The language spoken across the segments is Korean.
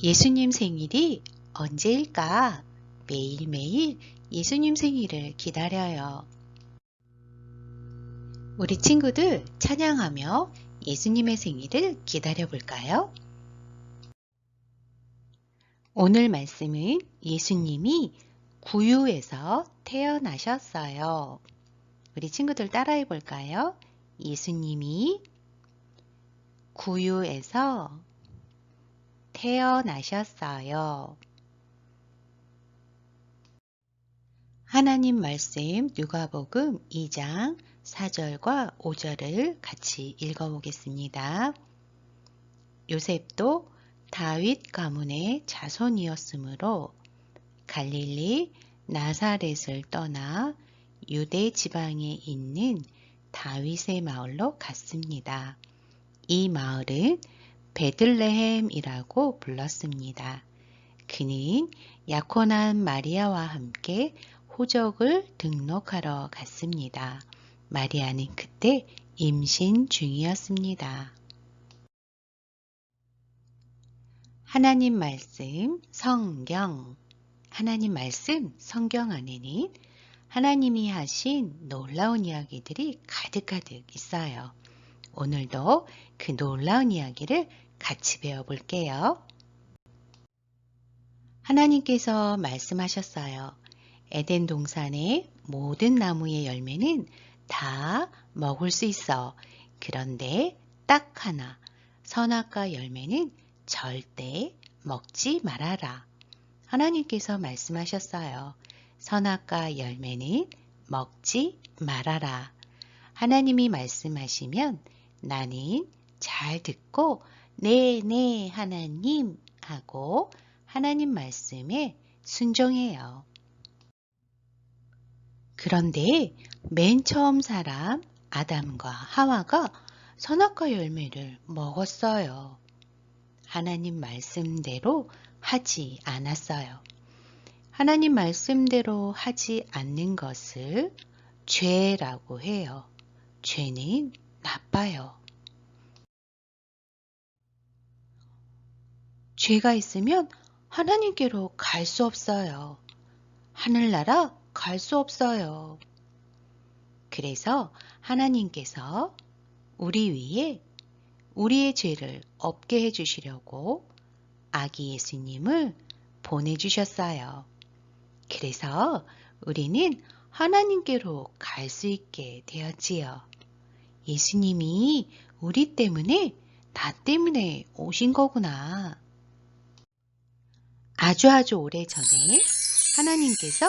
예수님 생일이 언제일까? 매일매일 예수님 생일을 기다려요. 우리 친구들 찬양하며 예수님의 생일을 기다려 볼까요? 오늘 말씀은 예수님이 구유에서 태어나셨어요. 우리 친구들 따라해 볼까요? 예수님이 구유에서 태어나셨어요. 하나님 말씀 누가복음 2장 4절과 5절을 같이 읽어보겠습니다. 요셉도 다윗 가문의 자손이었으므로 갈릴리 나사렛을 떠나 유대 지방에 있는 다윗의 마을로 갔습니다. 이 마을은 베들레헴이라고 불렀습니다. 그는 약혼한 마리아와 함께 호적을 등록하러 갔습니다. 마리아는 그때 임신 중이었습니다. 하나님 말씀 성경 하나님 말씀 성경 안에는 하나님이 하신 놀라운 이야기들이 가득가득 있어요. 오늘도 그 놀라운 이야기를 같이 배워볼게요. 하나님께서 말씀하셨어요. 에덴 동산의 모든 나무의 열매는 다 먹을 수 있어. 그런데 딱 하나, 선악과 열매는 절대 먹지 말아라. 하나님께서 말씀하셨어요. 선악과 열매는 먹지 말아라. 하나님이 말씀하시면 나는 잘 듣고 네네 네, 하나님 하고 하나님 말씀에 순종해요. 그런데 맨 처음 사람 아담과 하와가 선악과 열매를 먹었어요. 하나님 말씀대로 하지 않았어요. 하나님 말씀대로 하지 않는 것을 죄라고 해요. 죄는 나빠요. 죄가 있으면 하나님께로 갈 수 없어요. 하늘나라 갈 수 없어요. 그래서 하나님께서 우리 위에 우리의 죄를 없게 해주시려고 아기 예수님을 보내주셨어요. 그래서 우리는 하나님께로 갈 수 있게 되었지요. 예수님이 우리 때문에, 나 때문에 오신 거구나. 아주 아주 오래 전에 하나님께서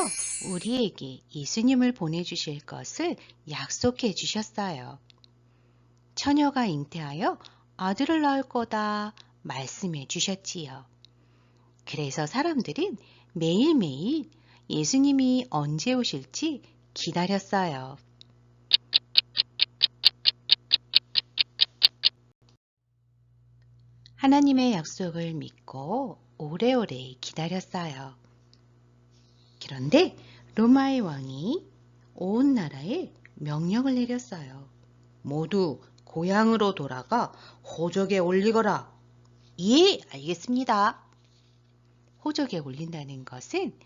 우리에게 예수님을 보내주실 것을 약속해 주셨어요. 처녀가 잉태하여 아들을 낳을 거다 말씀해 주셨지요. 그래서 사람들은 매일매일 예수님이 언제 오실지 기다렸어요. 하나님의 약속을 믿고 오래오래 기다렸어요. 그런데 로마의 왕이 온 나라에 명령을 내렸어요. 모두 고향으로 돌아가 호적에 올리거라. 예, 알겠습니다. 호적에 올린다는 것은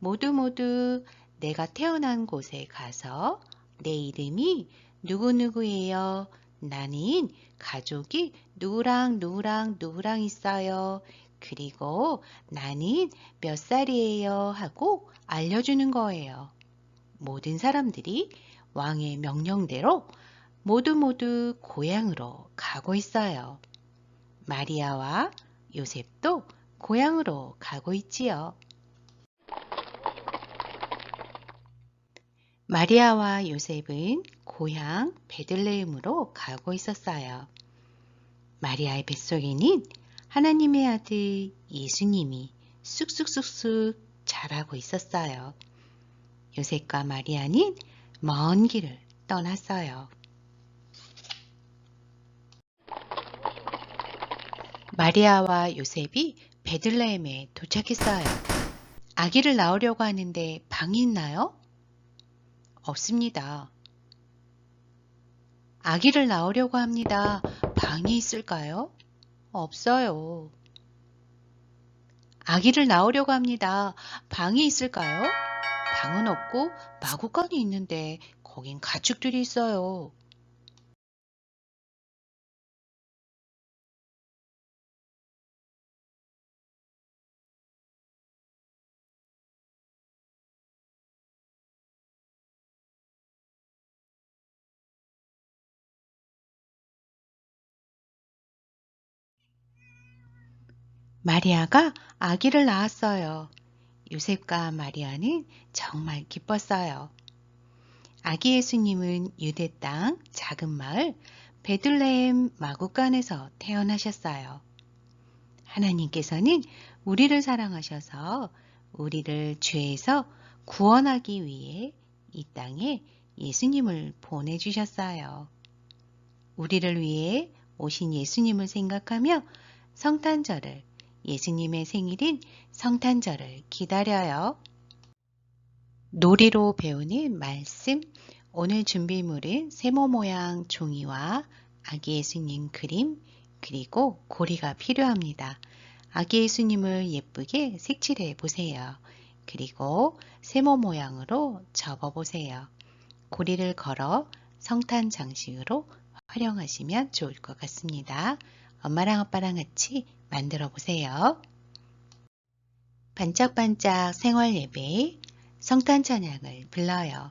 모두 모두 내가 태어난 곳에 가서 내 이름이 누구누구예요. 나는 가족이 누구랑 누구랑 누구랑 있어요. 그리고 나는 몇 살이에요 하고 알려주는 거예요. 모든 사람들이 왕의 명령대로 모두 모두 고향으로 가고 있어요. 마리아와 요셉도 고향으로 가고 있지요. 마리아와 요셉은 고향 베들레헴으로 가고 있었어요. 마리아의 뱃속에는 하나님의 아들 예수님이 쑥쑥쑥쑥 자라고 있었어요. 요셉과 마리아는 먼 길을 떠났어요. 마리아와 요셉이 베들레헴에 도착했어요. 아기를 낳으려고 하는데 방이 있나요? 없습니다. 아기를 낳으려고 합니다. 방이 있을까요? 없어요. 아기를 낳으려고 합니다. 방이 있을까요? 방은 없고 마구간이 있는데 거긴 가축들이 있어요. 마리아가 아기를 낳았어요. 요셉과 마리아는 정말 기뻤어요. 아기 예수님은 유대 땅 작은 마을 베들레헴 마구간에서 태어나셨어요. 하나님께서는 우리를 사랑하셔서 우리를 죄에서 구원하기 위해 이 땅에 예수님을 보내주셨어요. 우리를 위해 오신 예수님을 생각하며 성탄절을 예수님의 생일인 성탄절을 기다려요. 놀이로 배우는 말씀 오늘 준비물은 세모 모양 종이와 아기 예수님 그림 그리고 고리가 필요합니다. 아기 예수님을 예쁘게 색칠해 보세요. 그리고 세모 모양으로 접어 보세요. 고리를 걸어 성탄 장식으로 활용하시면 좋을 것 같습니다. 엄마랑 아빠랑 같이 만들어 보세요. 반짝반짝 생활 예배 성탄 찬양을 불러요.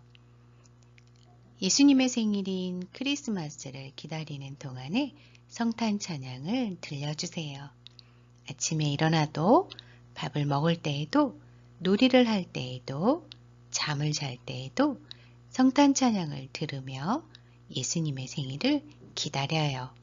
예수님의 생일인 크리스마스를 기다리는 동안에 성탄 찬양을 들려주세요. 아침에 일어나도 밥을 먹을 때에도 놀이를 할 때에도 잠을 잘 때에도 성탄 찬양을 들으며 예수님의 생일을 기다려요.